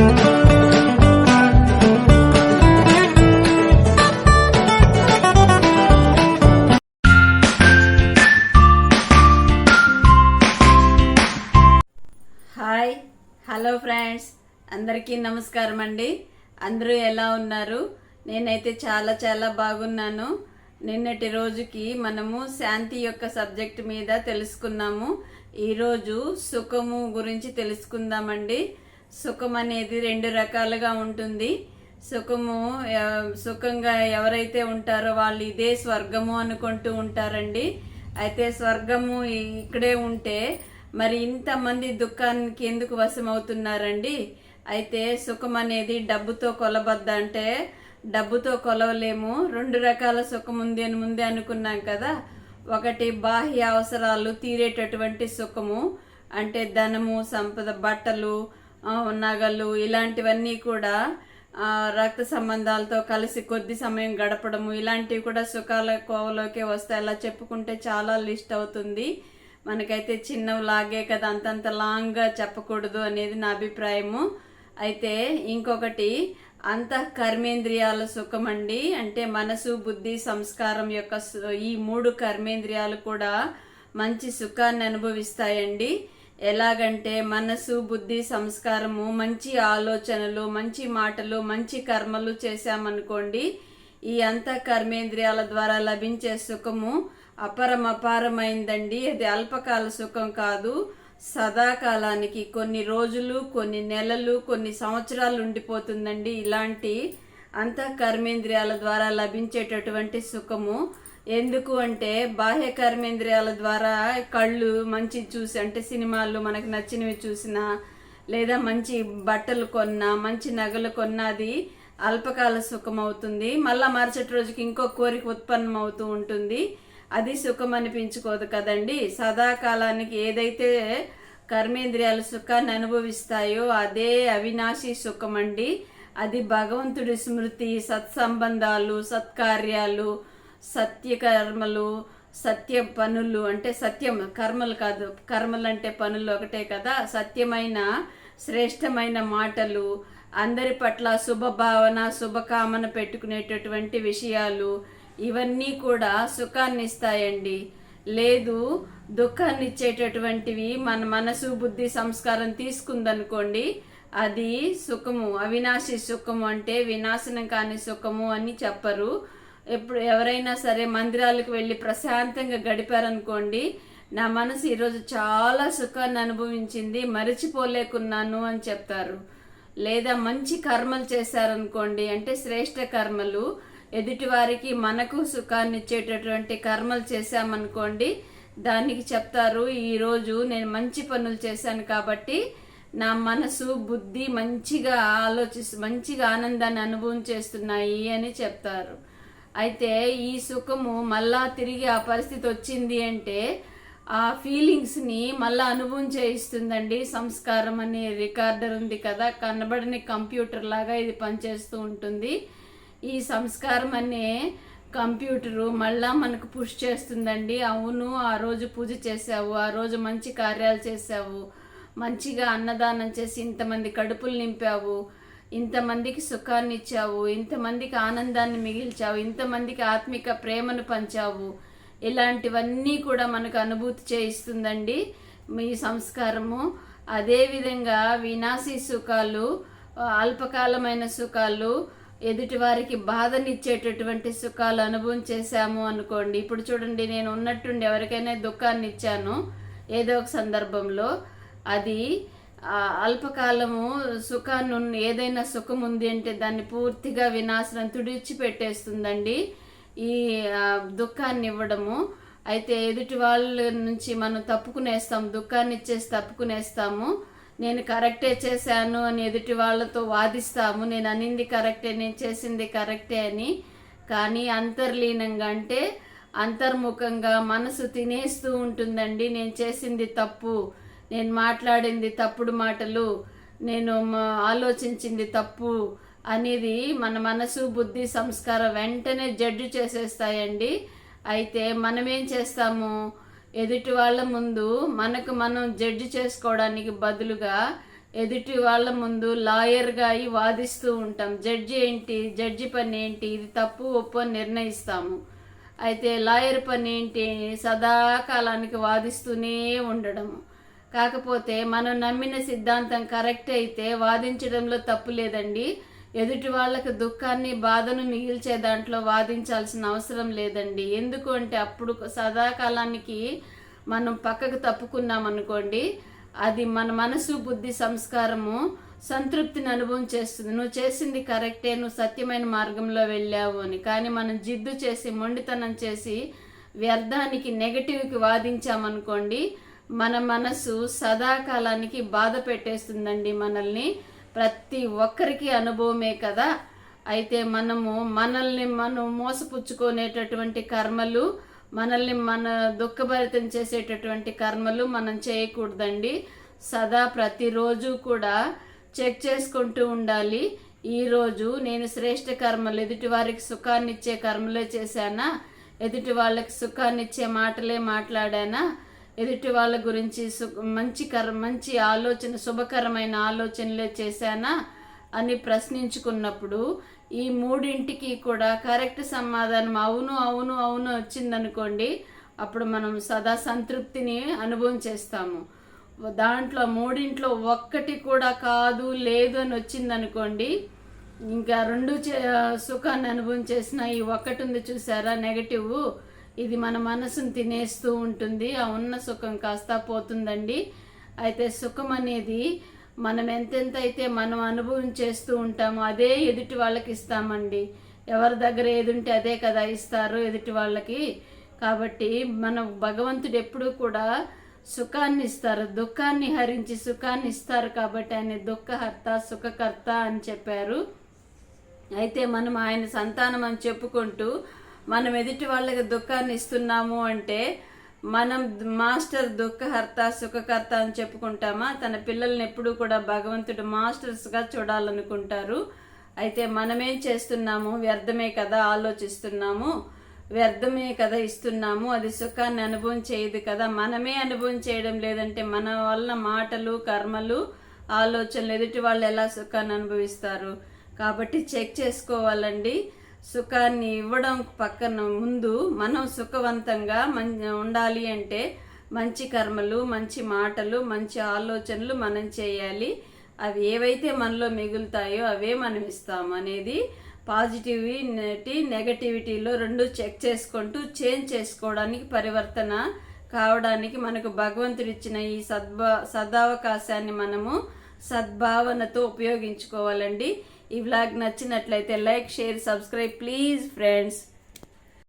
Hi hello friends. అందరికీ నమస్కారం అండి. అందరూ ఎలా ఉన్నారు? నేనైతే చాలా చాలా బాగున్నాను. నిన్నటి రోజుకి మనము శాంతి యొక్క సబ్జెక్ట్ మీద తెలుసుకున్నాము. ఈరోజు సుఖము గురించి తెలుసుకుందామండి. సుఖం అనేది రెండు రకాలుగా ఉంటుంది. సుఖము సుఖంగా ఎవరైతే ఉంటారో వాళ్ళు ఇదే స్వర్గము అనుకుంటూ ఉంటారండి. అయితే స్వర్గము ఇక్కడే ఉంటే మరి ఇంతమంది దుఃఖానికి ఎందుకు వశమవుతున్నారండి? అయితే సుఖం అనేది డబ్బుతో కొలబద్ద అంటే డబ్బుతో కొలవలేము. రెండు రకాల సుఖం ఉంది అని ముందే అనుకున్నాం కదా. ఒకటి బాహ్య అవసరాలు తీరేటటువంటి సుఖము అంటే ధనము సంపద బట్టలు నగలు ఇలాంటివన్నీ కూడా రక్త సంబంధాలతో కలిసి కొద్ది సమయం గడపడము ఇలాంటివి కూడా సుఖాల కోవలోకే వస్తాయి. అలా చెప్పుకుంటే చాలా లిస్ట్ అవుతుంది. మనకైతే చిన్నవి లాగే కదా అంతంత లాంగ్గా చెప్పకూడదు అనేది నా అభిప్రాయము. అయితే ఇంకొకటి అంత కర్మేంద్రియాల సుఖం అండి. అంటే మనసు బుద్ధి సంస్కారం యొక్క సు- ఈ మూడు కర్మేంద్రియాలు కూడా మంచి సుఖాన్ని అనుభవిస్తాయండి. ఎలాగంటే మనసు బుద్ధి సంస్కారము మంచి ఆలోచనలు మంచి మాటలు మంచి కర్మలు చేశామనుకోండి ఈ అంత కర్మేంద్రియాల ద్వారా లభించే సుఖము అపరం అపారమైందండి. అది అల్పకాల సుఖం కాదు. సదాకాలానికి కొన్ని రోజులు కొన్ని నెలలు కొన్ని సంవత్సరాలు ఉండిపోతుందండి. ఇలాంటి అంత కర్మేంద్రియాల ద్వారా లభించేటటువంటి సుఖము ఎందుకు అంటే బాహ్య కర్మేంద్రియాల ద్వారా కళ్ళు మంచి చూసి అంటే సినిమాలు మనకు నచ్చినవి చూసినా లేదా మంచి బట్టలు కొన్నా మంచి నగలు కొన్నా అది అల్పకాల సుఖం అవుతుంది మళ్ళా మరుసటి రోజుకి ఇంకో కోరిక ఉత్పన్నం అవుతూ ఉంటుంది. అది సుఖం అనిపించుకోదు కదండి. సదాకాలానికి ఏదైతే కర్మేంద్రియాలు సుఖాన్ని అనుభవిస్తాయో అదే అవినాశి సుఖం అండి అది భగవంతుడి స్మృతి సత్సంబంధాలు సత్కార్యాలు సత్య కర్మలు సత్య పనులు అంటే సత్యం కర్మలు కాదు. కర్మలు అంటే పనులు ఒకటే కదా. సత్యమైన శ్రేష్టమైన మాటలు అందరి పట్ల శుభభావన శుభకామన పెట్టుకునేటటువంటి విషయాలు ఇవన్నీ కూడా సుఖాన్ని ఇస్తాయండి. లేదు దుఃఖాన్ని ఇచ్చేటటువంటివి మన మనసు బుద్ధి సంస్కారం తీసుకుందనుకోండి అది సుఖము. అవినాశి సుఖము అంటే వినాశనం కాని సుఖము అని చెప్పరు. ఎప్పుడు ఎవరైనా సరే మందిరాలకు వెళ్ళి ప్రశాంతంగా గడిపారనుకోండి నా మనసు ఈరోజు చాలా సుఖాన్ని అనుభవించింది మరిచిపోలేకున్నాను అని చెప్తారు. లేదా మంచి కర్మలు చేశారనుకోండి అంటే శ్రేష్ట కర్మలు ఎదుటివారికి మనకు సుఖాన్ని ఇచ్చేటటువంటి కర్మలు చేశామనుకోండి దానికి చెప్తారు ఈరోజు నేను మంచి పనులు చేశాను కాబట్టి నా మనసు బుద్ధి మంచిగా ఆలోచిస్తూ మంచిగా ఆనందాన్ని అనుభవం చేస్తున్నాయి అని చెప్తారు. అయితే ఈ సుఖము మళ్ళా తిరిగి ఆ పరిస్థితి వచ్చింది అంటే ఆ ఫీలింగ్స్ని మళ్ళా అనుభవం చేయిస్తుందండి. సంస్కారం అనే రికార్డర్ ఉంది కదా కనబడని కంప్యూటర్ లాగా ఇది పనిచేస్తూ ఉంటుంది. ఈ సంస్కారం అనే కంప్యూటరు మళ్ళా మనకు పుష్ చేస్తుందండి. అవును ఆ రోజు పూజ చేసావు ఆ రోజు మంచి కార్యాలు చేసావు మంచిగా అన్నదానం చేసి ఇంతమంది కడుపులు నింపావు ఇంతమందికి సుఖాన్ని ఇచ్చావు ఇంతమందికి ఆనందాన్ని మిగిల్చావు ఇంతమందికి ఆత్మిక ప్రేమను పంచావు. ఇలాంటివన్నీ కూడా మనకు అనుభూతి చేయిస్తుందండి మీ సంస్కారము. అదేవిధంగా వినాశీ సుఖాలు అల్పకాలమైన సుఖాలు ఎదుటివారికి బాధనిచ్చేటటువంటి సుఖాలు అనుభవం చేశాము అనుకోండి. ఇప్పుడు చూడండి నేను ఉన్నట్టుండి ఎవరికైనా దుఃఖాన్ని ఇచ్చాను ఏదో ఒక సందర్భంలో. అది అల్పకాలము సుఖాన్ని ఏదైనా సుఖం ఉంది అంటే దాన్ని పూర్తిగా వినాశనం తుడిచి పెట్టేస్తుందండి ఈ దుఃఖాన్ని ఇవ్వడము అయితే ఎదుటి వాళ్ళ నుంచి మనం తప్పుకునేస్తాం దుఃఖాన్ని ఇచ్చేసి తప్పుకునేస్తాము. నేను కరెక్టే చేశాను అని ఎదుటి వాళ్ళతో వాదిస్తాము. నేను అనింది కరెక్టే నేను చేసింది కరెక్టే అని. కానీ అంతర్లీనంగా అంటే అంతర్ముఖంగా మనసు తినేస్తూ ఉంటుందండి. నేను చేసింది తప్పు. నేను మాట్లాడింది తప్పుడు మాటలు నేను ఆలోచించింది తప్పు అనేది మన మనసు బుద్ధి సంస్కారం వెంటనే జడ్జి చేసేస్తాయండి. అయితే మనం ఏం చేస్తాము? ఎదుటి వాళ్ళ ముందు మనకు మనం జడ్జి చేసుకోవడానికి బదులుగా ఎదుటి వాళ్ళ ముందు లాయర్గా అయి వాదిస్తూ ఉంటాం. జడ్జి ఏంటి? జడ్జి పని ఏంటి? ఇది తప్పు ఒప్పు నిర్ణయిస్తాము. అయితే లాయర్ పని ఏంటి? సదాకాలానికి వాదిస్తూనే ఉండడము. కాకపోతే మనం నమ్మిన సిద్ధాంతం కరెక్ట్ అయితే వాదించడంలో తప్పు లేదండి. ఎదుటి వాళ్ళకు దుఃఖాన్ని బాధను మిగిల్చే దాంట్లో వాదించాల్సిన అవసరం లేదండి. ఎందుకు అంటే అప్పుడు సదాకాలానికి మనం పక్కకు తప్పుకున్నాం అనుకోండి అది మన మనసు బుద్ధి సంస్కారము సంతృప్తిని అనుభవం చేస్తుంది. నువ్వు చేసింది కరెక్టే నువ్వు సత్యమైన మార్గంలో వెళ్ళావు అని. కానీ మనం జిద్దు చేసి మొండితనం చేసి వ్యర్థానికి నెగటివ్కి వాదించామనుకోండి మన మనసు సదాకాలానికి బాధ పెట్టేస్తుందండి మనల్ని. ప్రతి ఒక్కరికి అనుభవమే కదా. అయితే మనము మనల్ని మనం మోసపుచ్చుకునేటటువంటి కర్మలు మనల్ని మన దుఃఖభరితం చేసేటటువంటి కర్మలు మనం చేయకూడదండి. సదా ప్రతిరోజు కూడా చెక్ చేసుకుంటూ ఉండాలి. ఈరోజు నేను శ్రేష్ఠ కర్మలు ఎదుటి వారికి సుఖాన్ని ఇచ్చే కర్మలే చేశానా? ఎదుటి వాళ్ళకి సుఖాన్ని ఇచ్చే మాటలే మాట్లాడానా? ఎదుటి వాళ్ళ గురించి సు మంచి కర మంచి ఆలోచన శుభకరమైన ఆలోచనలే చేశానా అని ప్రశ్నించుకున్నప్పుడు ఈ మూడింటికి కూడా కరెక్ట్ సమాధానం అవును అవును అవును వచ్చిందనుకోండి అప్పుడు మనం సదా సంతృప్తిని అనుభవం చేస్తాము. దాంట్లో మూడింట్లో ఒక్కటి కూడా కాదు లేదు అని వచ్చిందనుకోండి ఇంకా రెండు చే- సుఖాన్ని అనుభవం చేసిన ఈ ఒక్కటి ఉంది చూసారా నెగటివ్ ఇది మన మనసును తినేస్తూ ఉంటుంది. ఆ ఉన్న సుఖం కాస్త పోతుందండి. అయితే సుఖం అనేది మనం ఎంతెంత అయితే మనం అనుభవం చేస్తూ ఉంటామో అదే ఎదుటి వాళ్ళకి ఇస్తామండి. ఎవరి దగ్గర ఏది ఉంటే అదే కదా ఇస్తారు ఎదుటి వాళ్ళకి. కాబట్టి మన భగవంతుడు ఎప్పుడూ కూడా సుఖాన్ని ఇస్తారు. దుఃఖాన్ని హరించి సుఖాన్ని ఇస్తారు కాబట్టి ఆయన దుఃఖహర్త సుఖకర్త అని చెప్పారు. అయితే మనం ఆయన సంతానం అని చెప్పుకుంటూ మనం ఎదుటి వాళ్ళకి దుఃఖాన్ని ఇస్తున్నాము అంటే మనం మాస్టర్ దుఃఖహర్త సుఖకర్త అని చెప్పుకుంటామా? తన పిల్లల్ని ఎప్పుడూ కూడా భగవంతుడు మాస్టర్స్గా చూడాలనుకుంటారు. అయితే మనమేం చేస్తున్నాము వ్యర్థమే కదా ఆలోచిస్తున్నాము వ్యర్థమే కదా ఇస్తున్నాము అది సుఖాన్ని అనుభవం చేయదు కదా. మనమే అనుభవం చేయడం లేదంటే మన వల్ల మాటలు కర్మలు ఆలోచనలు ఎదుటి వాళ్ళు ఎలా సుఖాన్ని అనుభవిస్తారు? కాబట్టి చెక్ చేసుకోవాలండి. సుఖాన్ని ఇవ్వడం పక్కన ముందు మనం సుఖవంతంగా మం ఉండాలి అంటే మంచి కర్మలు మంచి మాటలు మంచి ఆలోచనలు మనం చేయాలి. అవి ఏవైతే మనలో మిగులుతాయో అవే మనం ఇస్తాం అనేది పాజిటివిటీ నెగటివిటీలో రెండు చెక్ చేసుకుంటూ చేంజ్ చేసుకోవడానికి పరివర్తన కావడానికి మనకు భగవంతుడు ఇచ్చిన ఈ సద్భా సదావకాశాన్ని మనము సద్భావనతో ఉపయోగించుకోవాలండి. ఈ వ్లాగ్ నచ్చినట్లయితే like share subscribe please friends.